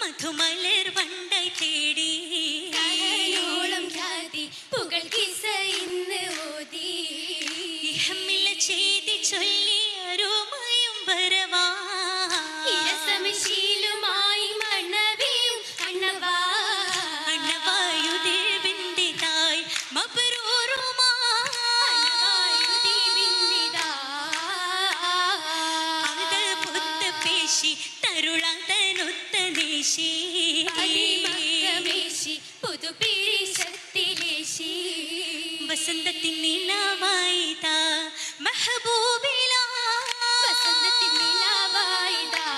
മധുമലർ വണ്ടൈ തേടി കടലോളം ഖാതി പുകൾ കിസ ഇന്ന് ഓതി. ഇഹമില്ല ചെയ്തി ചൊല്ലി അരുമയും വരവാ. ഇരസമശീലുമായി മണവിയും അണ്ണവാ അണ്ണവായുദേവിന്റെ തായ് മബരൂറുമാ. അണ്ണവായുദേവിന്റെ തായ്. അത് പുത്ത പേശി തരുളാതനുത്ത വീശി വീശി പുതുപിരിശത്തിലേശി വസന്തത്തിൻ നിലാവായി താ മെഹബൂബില. വസന്തത്തിൻ നിലാവായി താ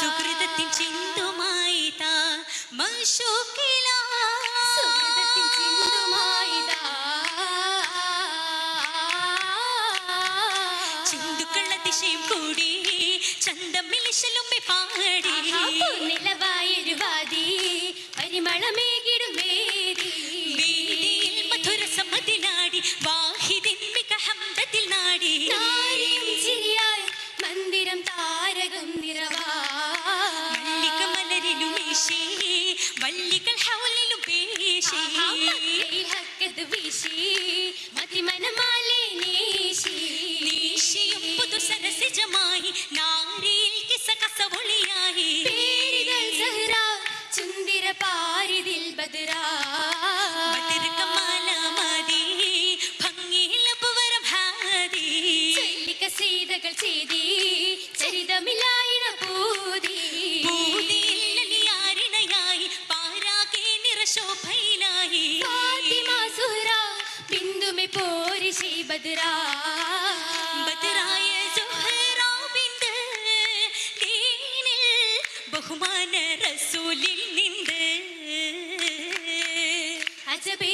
സുഹൃതത്തിൻ ചിന്തുമായി താ മഷൂക്കി മന്ദിരം താരകം നിറവാലിക മലരിലും വള്ളികൾ ഹൗലിലും മതിമനമാലേ നേശിയും പുതു സരസജമായി നാരിയിൽ കിസ കസ ഒളിയായി പേരുകൾ സുഹ്ര ചുന്തിരപ്പാ बदरा बदरा ये जोहरा बिंद ദീനിൽ ബഹുമാന റസൂലിൽ നിന്ത് അജബേ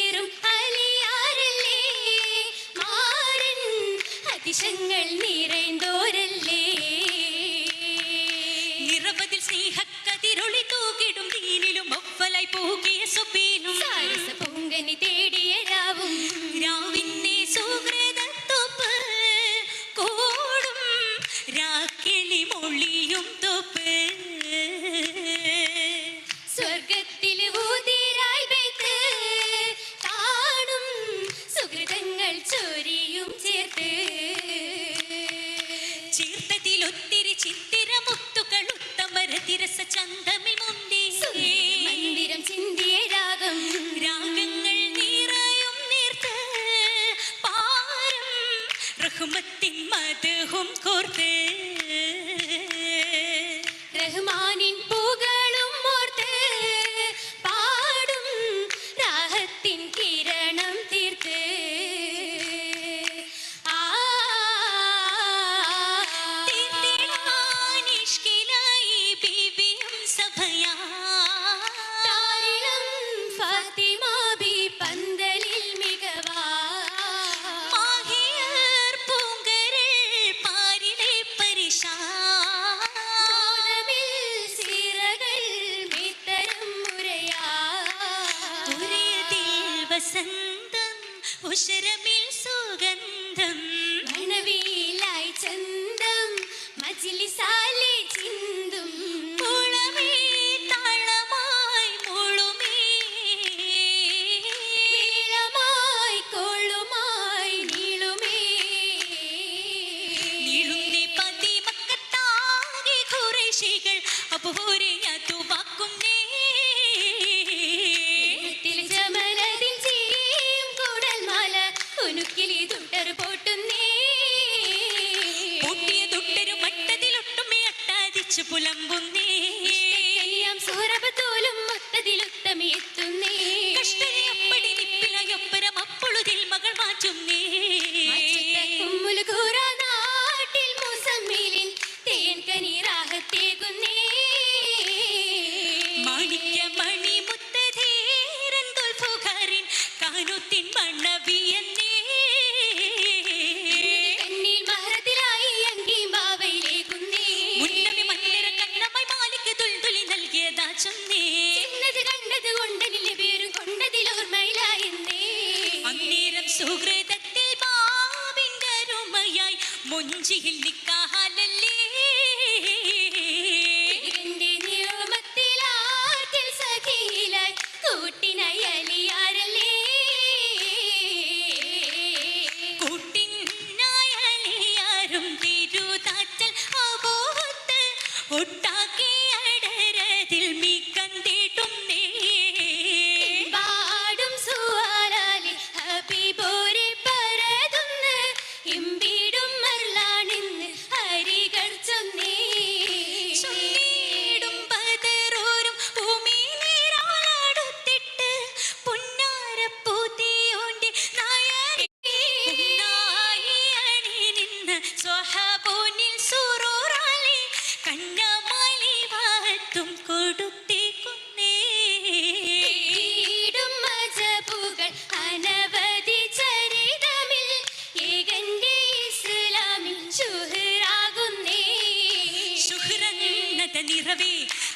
നിറവേ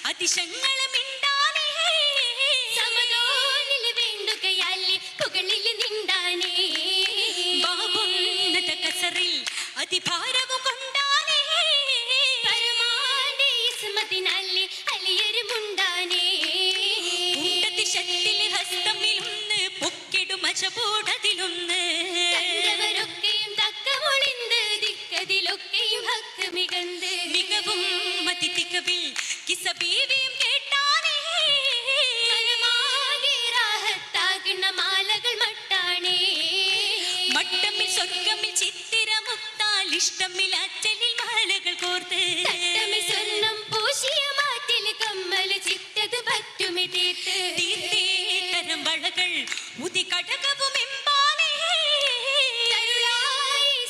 അതിശങ്ങളും അതിഭാരവും പൊക്കിടുമച്ച പോട ഇഷ്ടമിൽ അച്ഛനിൽ മാലകൾ കോർത്ത്. സ്വർണം പൂശിയ മാറ്റിൽ കമ്മൽ ചിറ്റത് പറ്റുമി തീർത്ത് തീർത്തേ തരം വളകൾ ഉതി കടകവും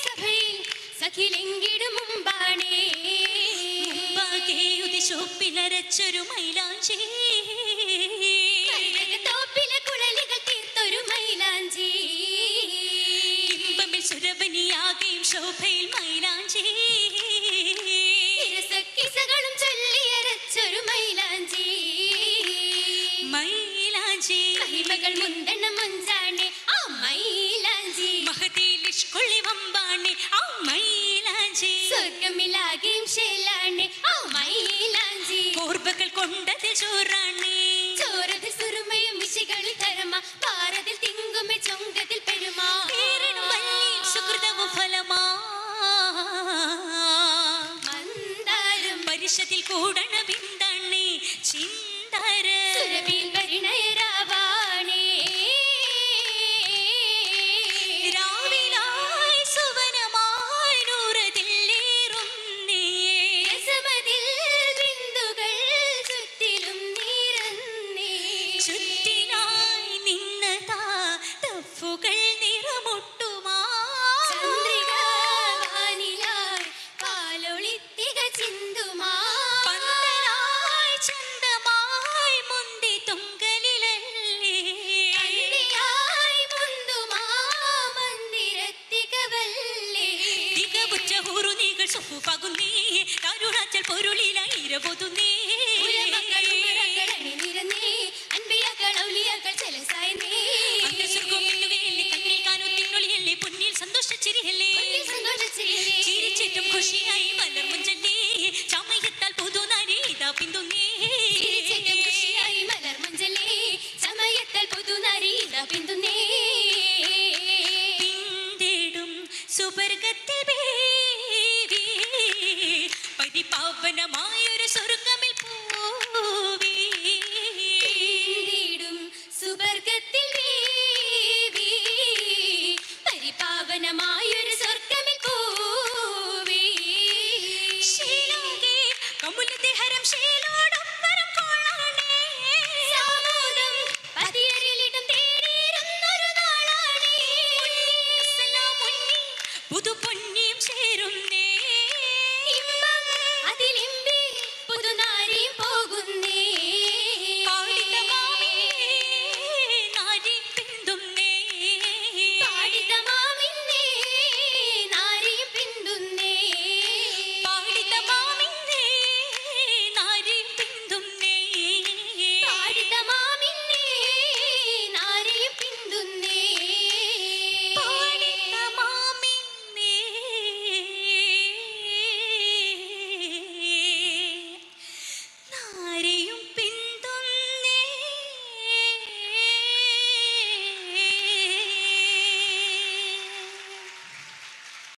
സഭയിൽ സഖിലെങ്കിടും മുമ്പാണേ. ഉതി ശോപ്പിലരച്ചൊരു മൈലാഞ്ചി. തോപ്പിലെ കുഴലുകൾ തീർത്തൊരു മൈലാഞ്ചി. ശോഭയിൽ മൈലാഞ്ചി. കിസകളും ചൊല്ലിയരച്ചൊരു മൈലാഞ്ചി. മൈലാഞ്ചി. മഹിമകൾ മുന്തണ മുഞ്ചാണേ ആ മൈലാഞ്ചി. മഹതിയിൽ ഇഷ്കൊള്ളി വമ്പാണ് ആ മൈലാഞ്ചി. സ്വർഗമിലാകെയും ശേലാണേ ആ മൈലാഞ്ചി. ഓർമ്മകൾ കൊണ്ടത് ചോറാണ്.